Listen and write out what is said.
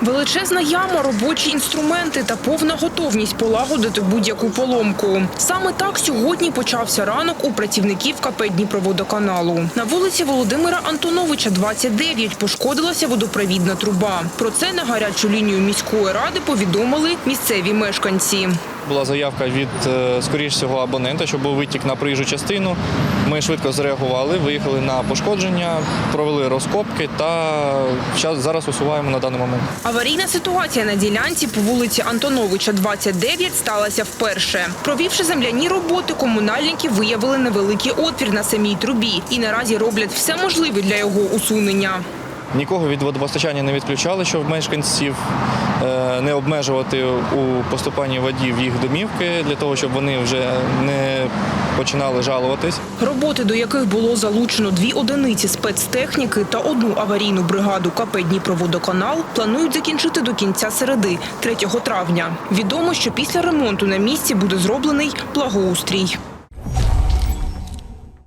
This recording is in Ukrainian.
Величезна яма, робочі інструменти та повна готовність полагодити будь-яку поломку. Саме так сьогодні почався ранок у працівників КП Дніпроводоканалу. На вулиці Володимира Антоновича, 29, пошкодилася водопровідна труба. Про це на гарячу лінію міської ради повідомили місцеві мешканці. Була заявка від, е, скоріш всього, абонента, що був витік на проїжджу частину. Ми швидко зреагували, виїхали на пошкодження, провели розкопки та зараз усуваємо на даний момент. Аварійна ситуація на ділянці по вулиці Антоновича, 29, сталася вперше. Провівши земляні роботи, комунальники виявили невеликий отвір на самій трубі і наразі роблять все можливе для його усунення. Нікого від водопостачання не відключали, щоб мешканців е, не обмежувати у поступанні воді в їх домівки, для того, щоб вони вже не починали жалуватись. Роботи, до яких було залучено дві одиниці спецтехніки та одну аварійну бригаду КП Дніпроводоканал, планують закінчити до кінця середи, 3 травня. Відомо, що після ремонту на місці буде зроблений благоустрій.